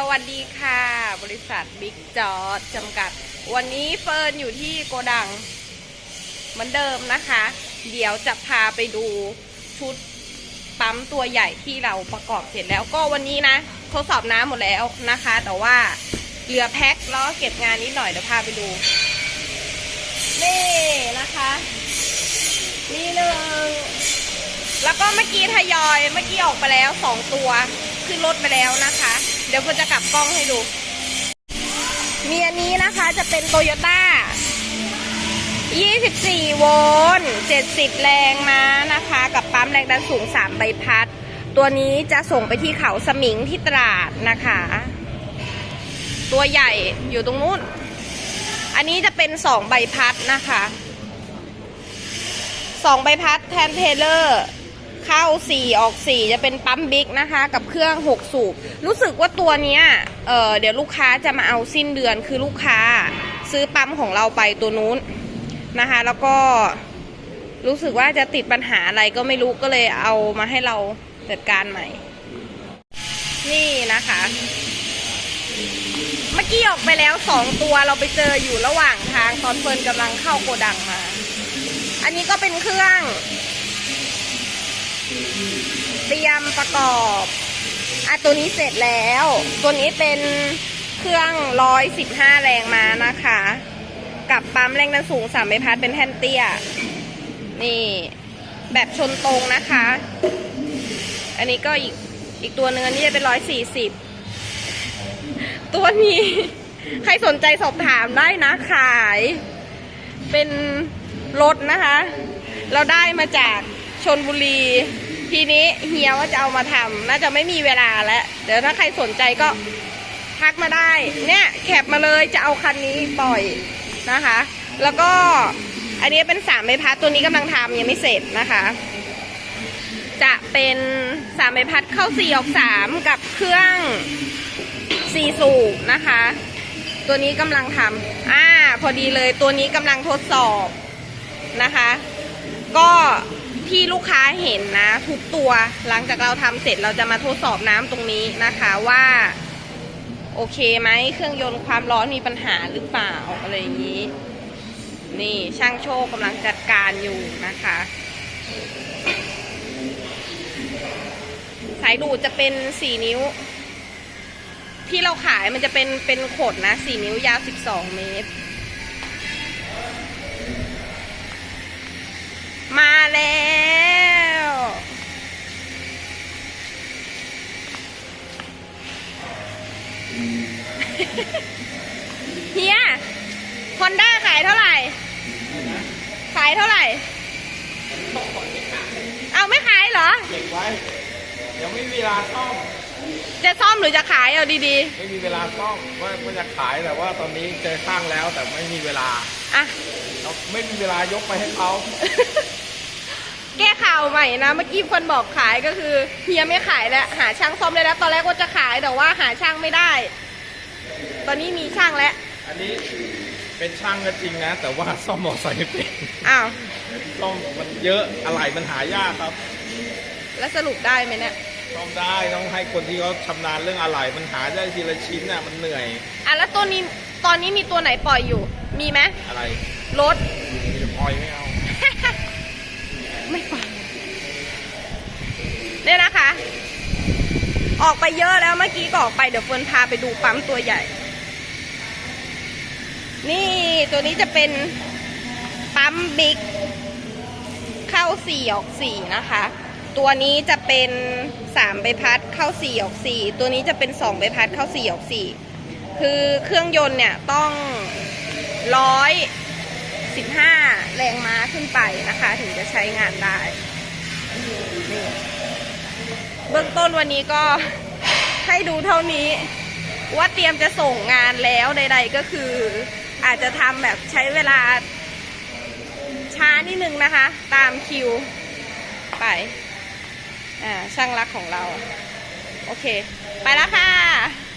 สวัสดีค่ะ บริษัทบิ๊กจอดจำกัด วันนี้เฟิร์นอยู่ที่โกดัง เหมือนเดิมนะคะ เดี๋ยวจะพาไปดูชุดปั๊มตัวใหญ่ที่เราประกอบเสร็จแล้วก็วันนี้นะ ทดสอบน้ำหมดแล้วนะคะ แต่ว่าเหลือแพ็คแล้วเก็บงานนิดหน่อยเดี๋ยวพาไปดู นี่นะคะนี่หนึ่งแล้วก็เมื่อกี้ทยอยเมื่อกี้ออกไปแล้วสองตัวขึ้นรถไปแล้วนะคะ เดี๋ยวเพื่อจะกลับกล้องให้ดู มีอันนี้นะคะจะเป็นโตโยต้า 24 โวลต์ 70 แรงม้านะคะ กับปั๊มแรงดันสูง 3 ใบพัด ตัวนี้จะส่งไปที่เขาสมิงที่ตราดนะคะ ตัวใหญ่อยู่ตรงนู้น อันนี้จะเป็น 2 ใบพัดนะคะสองใบพัดแทนเทเลอร์ เข้า 4 ออก 4 จะเป็นปั๊มบิ๊กนะคะ กับเครื่อง 6 สูบ รู้สึกว่าตัวนี้เเดี๋ยวลูกค้าจะมาเอาสิ้นเดือนคือลูกค้าซื้อปั๊มของเราไปตัวนู้นนะคะ แล้วก็รู้สึกว่าจะติดปัญหาอะไรก็ไม่รู้ก็เลยเอามาให้เราจัดการใหม่ นี่นะคะ เมื่อกี้ออกไปแล้วสองตัวเราไปเจออยู่ระหว่างทางตอนเฟิร์นกำลังเข้าโกดังมา อันนี้ก็เป็นเครื่อง เตรียมประกอบอะตัวนี้เสร็จแล้ว ตัวนี้เป็นเครื่องร้อยสิบห้าแรงมานะคะ กับปั๊มแรงดันสูงสามใบพัดเป็นแท่นเตี้ย นี่ แบบชนตรงนะคะ อันนี้ก็อีกอีกตัวหนึ่งอันนี้จะเป็นร้อยสี่สิบตัวนี้ใครสนใจสอบถามได้นะขาย เป็นรถนะคะ เราได้มาจาก ชนบุรี ทีนี้เฮียว่าจะเอามาทำน่าจะไม่มีเวลาแล้ว เดี๋ยวถ้าใครสนใจก็ทักมาได้ เนี่ยแคปมาเลยจะเอาคันนี้ปล่อยนะคะ แล้วก็อันนี้เป็นสามใบพัดตัวนี้กำลังทำยังไม่เสร็จนะคะ จะเป็นสามใบพัดเข้าสี่ออกสามกับเครื่องสี่สูบนะคะ ตัวนี้กำลังทำอ่า พอดีเลยตัวนี้กำลังทดสอบนะคะ ที่ลูกค้าเห็นนะทุกตัวหลังจากเราทำเสร็จเราจะมาทดสอบน้ำตรงนี้นะคะว่า โอเคไหมเครื่องยนต์ความร้อนมีปัญหาหรือเปล่าอะไรอย่างนี้ นี่ช่างโชคกำลังจัดการอยู่นะคะ สายดูดจะเป็นสี่นิ้ว ที่เราขายมันจะเป็นเป็นขดนะสี่นิ้วยาวสิบสองเมตร เฮียฮอนด้าขายเท่าไหร่ ขายเท่าไหร่ เอาไม่ขายเหรอ เก็บไว้เดี๋ยวไม่มีเวลาซ่อมจะซ่อมหรือจะขายเอาดีไม่มีเวลาซ่อมว่าว่าจะขายแต่ว่าตอนนี้เจอข้างแล้วแต่ไม่มีเวลาๆ อะ เราไม่มีเวลายกไปให้เขา แก้ข่าวใหม่นะ เมื่อกี้คนบอกขายก็คือเฮียไม่ขายแล้วหาช่างซ่อมได้แล้ว ตอนแรกว่าจะขายแต่ว่าหาช่างไม่ได้ ตอนนี้มีช่างแล้ว อันนี้เป็นช่างก็จริงนะ แต่ว่าซ่อมมอเตอร์ไซค์ไม่เป็นอ้าว ซ่อมมันเยอะอะไรมันหายากครับแล้วสรุปได้ไหมเนี่ย ซ่อมได้ต้องให้คนที่เขาชำนาญเรื่องอะไรมันหาได้ทีละชิ้นน่ะมันเหนื่อยอะแล้วตัวนี้ตอนนี้มีตัวไหนปล่อยอยู่ มีไหมอะไร รถ มีแต่พลอยไม่เอา ไม่ปล่อยเนี่ยนะคะ ออกไปเยอะแล้วเมื่อกี้ก็ออกไปเดี๋ยวเฟิร์นพาไปดูปั๊มตัวใหญ่ นี่ตัวนี้จะเป็นปั๊มบิ๊กเข้าสี่ออกสี่นะคะ ตัวนี้จะเป็นสามใบพัดเข้าสี่ออกสี่ตัวนี้จะเป็นสองใบพัดเข้าสี่ออกสี่คือเครื่องยนต์เนี่ยต้องร้อยสิบห้าแรงม้าขึ้นไปนะคะ ถึงจะใช้งานได้เบื้องต้นวันนี้ก็ ให้ดูเท่านี้ ว่าเตรียมจะส่งงานแล้วใด ๆ ก็คือ อาจจะทำแบบใช้เวลา ช้านิดนึงนะคะ ตามคิว ไป อ่า ช่างรักของเรา โอเค ไปแล้วค่ะ